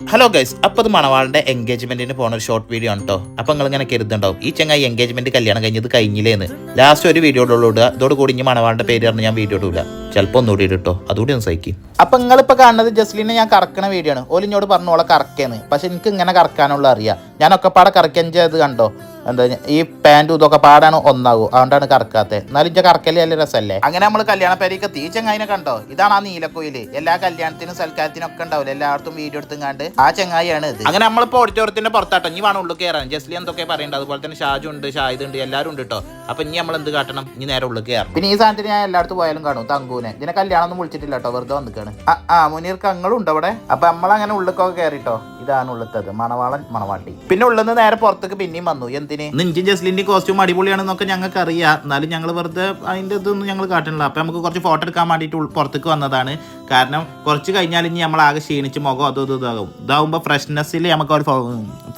Hello guys അപ്പോൾ അത് മണവാളിന്റെ എൻഗേജ്മെന്റിന് പോണ ഒരു ഷോർട്ട് വീഡിയോ ആണ് കേട്ടോ അപ്പോൾ നിങ്ങൾ ഇങ്ങനെ കരുതുണ്ടാവും ഈ ചെങ്ങായി എൻഗേജ്മെന്റ് കല്യാണം കഴിഞ്ഞത് കഴിഞ്ഞില്ലേന്ന്. ലാസ്റ്റ് ഒരു വീഡിയോ ഇടുക. അതോടുകൂടി കൂടി ഇനി മണവാളിന്റെ പേര് പറഞ്ഞ് ഞാൻ വീഡിയോ ഇടൂല. ചിലപ്പോൾ ഒന്നുകൂടി ഇട്ടോ അതുകൂടി ഒന്ന് സഹിക്കും. അപ്പൊ നിങ്ങളിപ്പോ കാണുന്നത് ജസ്ലിനെ ഞാൻ കറക്കണ വീഡിയോ ആണ്. ഓലിഞ്ഞോട് പറഞ്ഞു ഓളെ കറക്കേന്ന്. പക്ഷെ എനിക്ക് ഇങ്ങനെ കറക്കാനുള്ള അറിയാം. ഞാൻ ഒക്കെ പാടെ കറക്കാൻ ചെയ്ത് കണ്ടോ? എന്താ ഈ പാന്റും ഇതൊക്കെ പാടാണ് ഒന്നാകും. അതുകൊണ്ടാണ് കറക്കാത്തത് എന്നാലും ഇജ്ജ കറക്കല്ലേ നല്ല രസമല്ലേ അങ്ങനെ നമ്മൾ കല്യാണ പേരേക്ക് തീച്ചെങ്ങായിനെ ചങ്ങായിനെ കണ്ടോ? ഇതാണ് ആ നീലക്കോയിൽ. എല്ലാ കല്യാണത്തിനും സൽക്കാരത്തിനും ഒക്കെ ഉണ്ടാവില്ല എല്ലായിടത്തും വീഡിയോ എടുത്തുങ്ങാണ്ട് ആ ചങ്ങായിയാണ് ഇത്. അങ്ങനെ നമ്മളിപ്പോ ഓഡിറ്റോറിയത്തിന്റെ പുറത്താട്ടോ. ഇനി വേണം ഉള്ളിൽ കയറാൻ ജസ്ലി എന്തൊക്കെ പറയണ്ട? അതുപോലെ തന്നെ ഷാജു ഉണ്ട് ഷാഹിദ് ഉണ്ട് എല്ലാവരും ഉണ്ട് കേട്ടോ അപ്പൊ ഇനി നമ്മൾ എന്ത് കാട്ടണം? ഇനി നേരെ ഉള്ളിൽ കയറണം പിന്നെ ഈ സാധനത്തിന് ഞാൻ എല്ലായിടത്തും പോയാലും കാണും. തങ്കൂനെ. ഇതിനെ കല്യാണം ഒന്നും വിളിച്ചിട്ടില്ല കേട്ടോ വെറുതെ വന്നിക്കാണ്. ആ മുനീർ കങ്ങളും അങ്ങളും ഉണ്ട് അവിടെ. അപ്പൊ നമ്മളങ്ങനെ ഉള്ളിക്കൊക്കെ കയറിട്ടോ ഇതാണ് ഉള്ളത്തത്. മണവാളൻ മണവാട്ടി പിന്നെ ഉള്ളിൽ നിന്ന് നേരെ പുറത്തേക്ക് പിന്നെയും വന്നു. എന്തിന് നിഞ്ചും ജസ്ലിന്റെ കോസ്റ്റ്യൂം അടിപൊളിയാണെന്നൊക്കെ ഞങ്ങൾക്ക് അറിയാം എന്നാലും ഞങ്ങൾ വെറുതെ അതിന്റെ ഇതൊന്നും ഞങ്ങൾ കാട്ടണില്ല. അപ്പൊ നമുക്ക് കുറച്ച് ഫോട്ടോ എടുക്കാൻ വേണ്ടിയിട്ട് പുറത്തേക്ക് വന്നതാണ്. കാരണം കുറച്ച് കഴിഞ്ഞാൽ ഇനി നമ്മൾ ആകെ ക്ഷീണിച്ച് മുഖം അതും ഇതും ഇതാകും. ഇതാകുമ്പോ ഫ്രഷ്നെസ്സിൽ നമുക്ക് ഒരു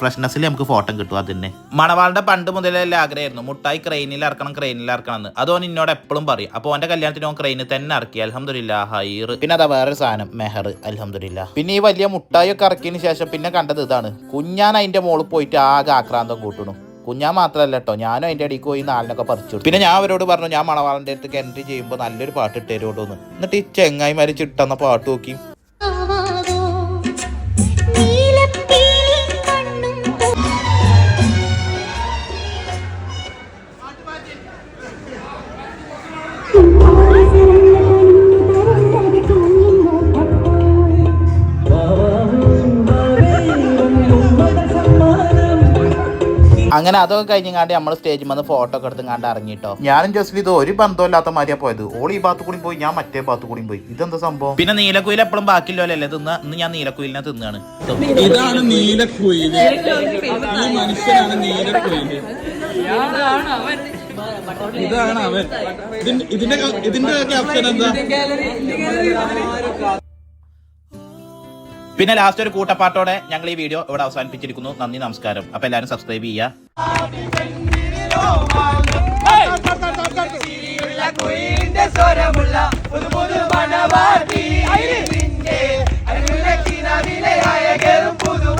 ഫ്രഷ്നെസ്സിൽ നമുക്ക് ഫോട്ടോ കിട്ടും അതിന്. മണവാളിന്റെ പണ്ട് മുതലേ ആഗ്രഹമായിരുന്നു. മുട്ടായി ക്രെയിനിൽ ഇറക്കണം ക്രെയിനിൽ ഇറക്കണം എന്ന് അതോ എന്നോട് എപ്പോഴും പറയും. അപ്പോൾ ഓന്റെ കല്യാണത്തിന് ഓൻ ക്രെയിനിൽ തന്നെ ഇറക്കി അലഹമില്ല ഹൈർ പിന്നെ അതാ വേറെ സാധനം മെഹർ അലഹമില്ല പിന്നെ ഈ വലിയ മുട്ടായി ഒക്കെ ഇറക്കിയതിന് ശേഷം പിന്നെ കണ്ടത് ഇതാണ്. കുഞ്ഞാൻ അതിന്റെ മോൾ പോയിട്ട് ആകെ ആക്രാന്തം കൂട്ടണു. കുഞ്ഞാൻ മാത്രമല്ല കേട്ടോ ഞാനും അതിന്റെ ഇടയ്ക്ക് പോയി നാലിനൊക്കെ പറിച്ചു പിന്നെ ഞാൻ അവരോട് പറഞ്ഞു ഞാൻ മണവാളന്റെ അടുത്തേക്ക് എൻട്രി ചെയ്യുമ്പോൾ നല്ലൊരു പാട്ട് ഇട്ടേരോടോന്ന് എന്നിട്ട് ഈ ചെങ്ങായിമാർ ചിട്ടെന്ന പാട്ട് നോക്കി. അങ്ങനെ അതൊക്കെ കഴിഞ്ഞാണ്ട് നമ്മൾ സ്റ്റേജിൽ വന്ന് ഫോട്ടോ ഒക്കെ എടുത്തുങ്ങാണ്ട് ഇറങ്ങിട്ടോ. ഞാനും ജസ്റ്റ് ഇത് ഒരു ബന്ധമില്ലാത്ത മാതിരിയാ പോയത്. ഓൾ ഈ ഭാഗത്ത് കൂടി പോയി ഞാൻ മറ്റേ ഭാഗത്ത് കൂടി പോയി. ഇതെന്താ സംഭവം? പിന്നെ നീലക്കുയിൽ എപ്പോഴും ബാക്കിയില്ലല്ലേ തിന്ന ഇന്ന് ഞാൻ നീലക്കുയിലിനെ തിന്നാണ്. ഇതാണ് നീലക്കുയിൽ മനുഷ്യനാണ് നീലക്കുയിൽ ഇതാണ് അവൻ. ഇതിന്റെ ഇതിന്റെ ഇതിന്റെ ക്യാപ്ഷൻ എന്താ? പിന്നെ ലാസ്റ്റ് ഒരു കൂട്ടപ്പാട്ടോടെ ഞങ്ങൾ ഈ വീഡിയോ ഇവിടെ അവസാനിപ്പിച്ചിരിക്കുന്നു. നന്ദി നമസ്കാരം. അപ്പൊ എല്ലാവരും സബ്സ്ക്രൈബ് ചെയ്യുക.